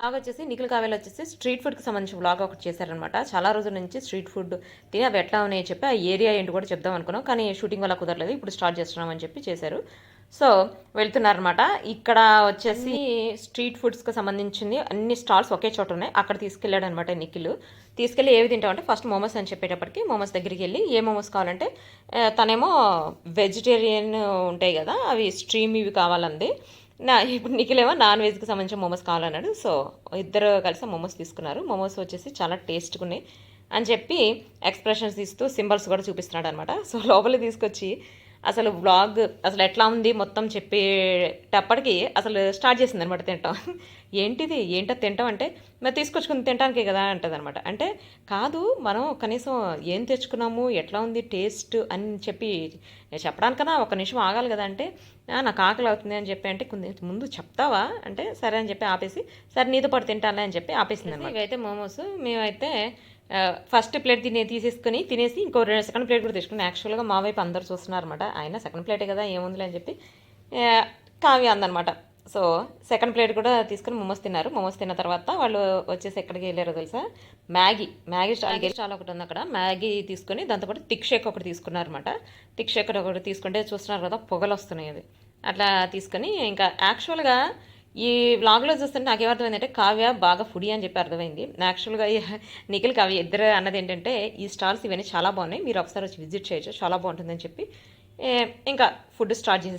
Blog వచ్చేసి నిఖిల్ కావేలు వచ్చేసి street ఫుడ్కి సంబంధించిన బ్లాగ్ ఒకటి చేశారనమాట చాలా రోజుల నుంచి స్ట్రీట్ ఫుడ్ తిని అవి ఎట్లా ఉన్నాయో చెప్పి ఆ ఏరియా ఏంటి కూడా చెప్దాం అనుకున్నాం. కానీ షూటింగ్ వల్ల కుదరలేదు. ఇప్పుడు స్టార్ట్ చేస్తున్నాం అని చెప్పి చేశారు. సో వెళ్తున్నారనమాట ఇక్కడ వచ్చేసి స్ట్రీట్ ఫుడ్స్కి సంబంధించింది అన్ని స్టాల్స్ ఒకే చోట ఉన్నాయి. అక్కడ తీసుకెళ్ళాడు అనమాట నిఖిల్. తీసుకెళ్ళి ఏవి తింటామంటే ఫస్ట్ మోమోస్ అని చెప్పేటప్పటికి మోమోస్ దగ్గరికి వెళ్ళి ఏ మోమోస్ కావాలంటే తనేమో వెజిటేరియన్ ఉంటాయి కదా అవి స్ట్రీమ్ ఇవి కావాలంది. నా ఇప్పుడు నిఖిలేమో నాన్ వెజ్కి సంబంధించిన మోమోస్ కావాలన్నాడు. సో ఇద్దరు కలిసి మోమోస్ తీసుకున్నారు. మోమోస్ వచ్చేసి చాలా టేస్ట్గా ఉన్నాయి. అని చెప్పి ఎక్స్ప్రెషన్స్ ఇస్తూ సింబల్స్ కూడా చూపిస్తున్నాడు అనమాట సో లోపలికి తీసుకొచ్చి అసలు బ్లాగ్ అసలు ఎట్లా ఉంది మొత్తం చెప్పేటప్పటికి అసలు స్టార్ట్ చేసింది అనమాట తింటాం ఏంటిది? ఏంటో తింటాం అంటే మరి తీసుకొచ్చుకుని తినడానికే కదా అంటది అనమాట అంటే కాదు మనం కనీసం ఏం తెచ్చుకున్నాము ఎట్లా ఉంది టేస్ట్ అని చెప్పి చెప్పడానికన్నా ఒక నిమిషం ఆగాలి కదా అంటే నాకు ఆకలి అవుతుంది అని చెప్పి అంటే కొంచెం ముందు చెప్తావా? అంటే సరే అని చెప్పి ఆపేసి సరే నీతో పాటు తింటానులే అని చెప్పి ఆపేసింది అనమాట ఇవైతే మోమోస్. మేమైతే ఫస్ట్ ప్లేట్ తినే తీసేసుకుని తినేసి ఇంకో రెండు సెకండ్ ప్లేట్ కూడా తీసుకుని యాక్చువల్గా మా వైపు అందరు చూస్తున్నారు అనమాట ఆయన సెకండ్ ప్లేటే కదా ఏముందిలే అని చెప్పి ఆ, కావ్య అందనమాట సో సెకండ్ ప్లేట్ కూడా తీసుకుని మోమోస్ తిన్నారు. మోమోస్ తిన్న తర్వాత వాళ్ళు వచ్చేసి ఎక్కడికి వెళ్ళారో తెలుసా? మ్యాగీ మ్యాగీ స్టాల్ స్టాల్ ఒకటి ఉంది అక్కడ. మ్యాగీ తీసుకొని దాంతోపాటు థిక్ షేక్ ఒకటి తీసుకున్నారన్నమాట. థిక్ షేక్ ఒకటి తీసుకుంటే చూస్తున్నారు కదా పొగలు వస్తున్నాయి అది. అట్లా తీసుకొని ఇంకా యాక్చువల్గా ఈ వ్లాగ్లో చూస్తుంటే నాకు ఏమర్థమైందంటే కావ్య బాగా ఫుడీ అని చెప్పి అర్థమైంది. యాక్చువల్గా నిఖిల్ కావ్య ఇద్దరు అన్నది ఏంటంటే ఈ స్టాల్స్ ఇవన్నీ చాలా బాగున్నాయి. మీరు ఒకసారి వచ్చి విజిట్ చేయొచ్చు. చాలా బాగుంటుందని చెప్పి ఇంకా ఫుడ్ స్టార్ట్ చేసి